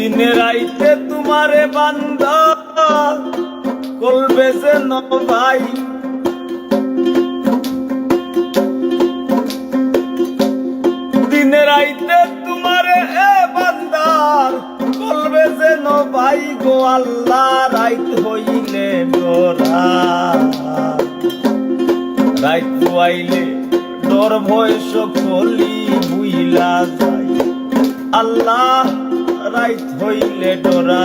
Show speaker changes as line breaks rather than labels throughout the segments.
দিনে রাইতে তোমারে বান্ধ করবে যে ভাই দিনে রাইতে তোমারে এ বান্দার করবে যে ভাই গো আল্লাহ, রাইত হইলে ডোরা। রাইত আইলে ডর ভয় সকলি বুইলা যায়। আল্লাহ রাইত হইলে ডরা।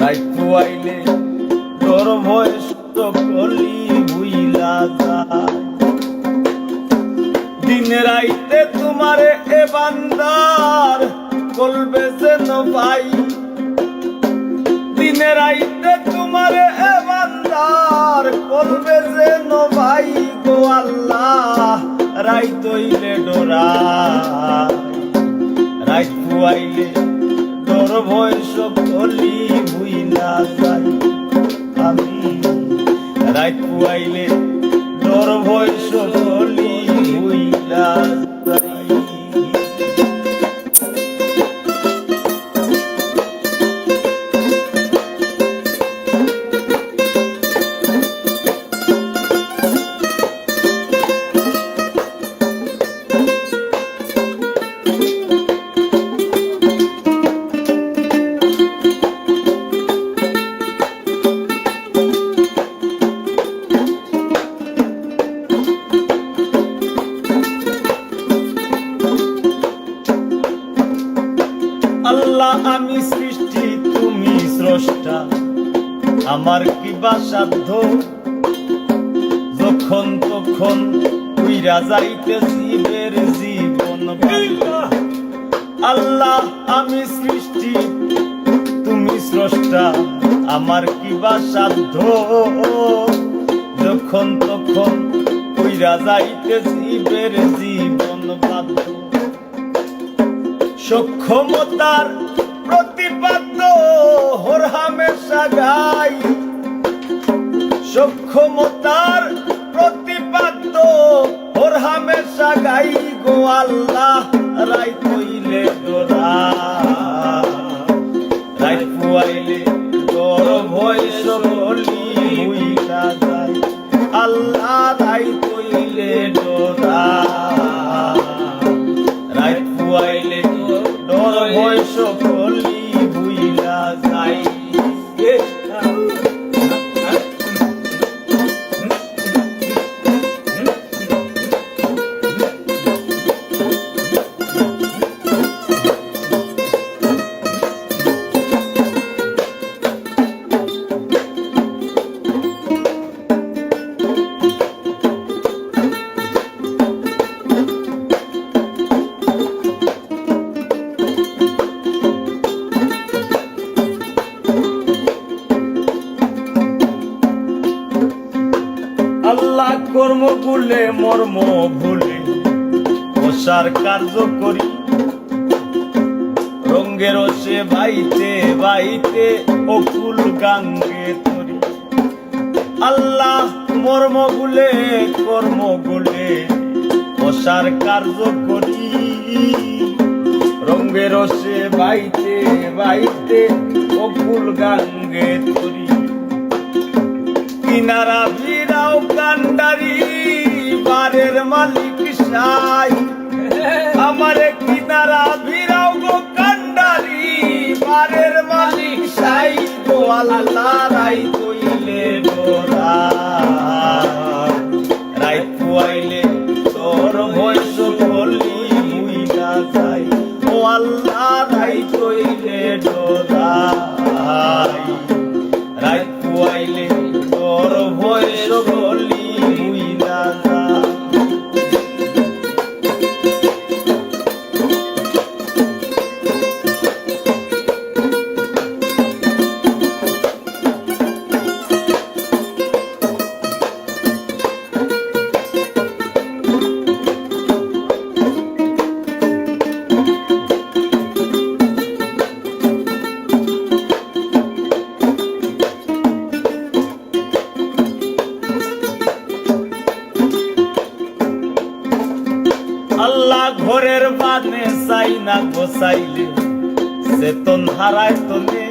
রাইত আইলে ডর ভয় সকলি বুইলা যায়। দিন রাইতে তোমারে এ বান্দার বলবে যেন ভাই দিনে রাইতে তোমারে এ বান্দার বলবে যেন ভাই গো আল্লাহ, রাইত হইলে ডোরা। রাইত ফুয়াইলে ডর ভয় সকলি ভুইলা যাই। আমি রাইত ফুয়াইলে আল্লাহ, আমি সৃষ্টি, তুমি স্রষ্টা। আমার কি বা সাধ্য? যখন তখন উইরা যাইতে জীবের জীবন। আল্লাহ, আমি সৃষ্টি, তুমি স্রষ্টা। আমার কি বা সাধ্য? যখন তখন উইরা যাইতে জীবের জীবন বাধ্য সক্ষমতার প্রতিপাদ্য হর হামেশা গাই। সক্ষমতার প্রতিপাদ্য হর হামেশা গাই গো আল্লাহ রাই কইলে দোরা রাই ফুয়াইলে কর্ম ভুলে, মর্ম ভুলে, প্রসার কার্য করি। রঙ্গের সে বাইতে বাইতে অকুল গাঙ্গে তরি। আল্লাহ মর্ম গুলে কর্ম গুলে প্রসার কার্য করি। রঙ্গের সে বাইতে বাইতে অকুল গাঙ্গে তরি। কিনারা ভিড়াও কান্ডারি বারের মালিক সাই। আমার কিনারা ঘরের বানে চাই না গোসাইলে চেতন হারায় তোলে।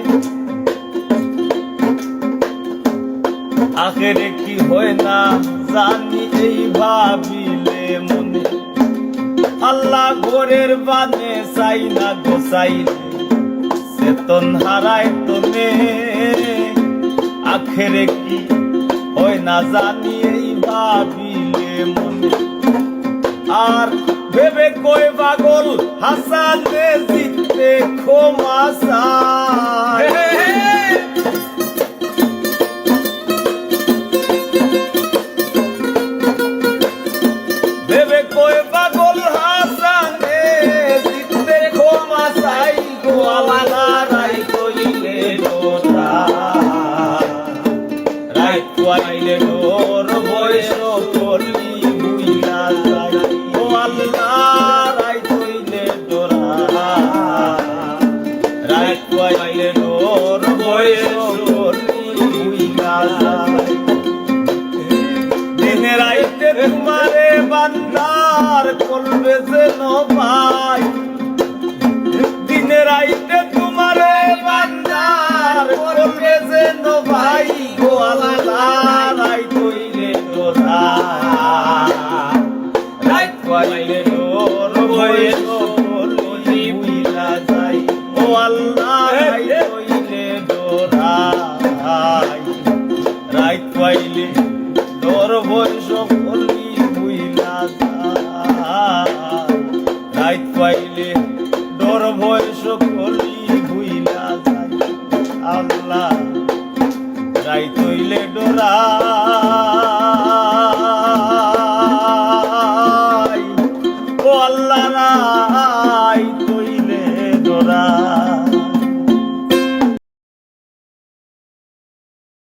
আখেরে কি হয় না জানি এই ভাবিলে মনে। আল্লাহ ঘরের বানে চাই না গোসাইলে চেতন হারায় তোলে। আখেরে কি হয় না জানি এই ভাবিলে মনে। আর ভেবে কই পাগল হাসানে জিততে ক্ষমা করবে যেন দিনে রাইতে তোমারে বান্দার করবে যেন ভাই গো আল্লাহ রাই কইলে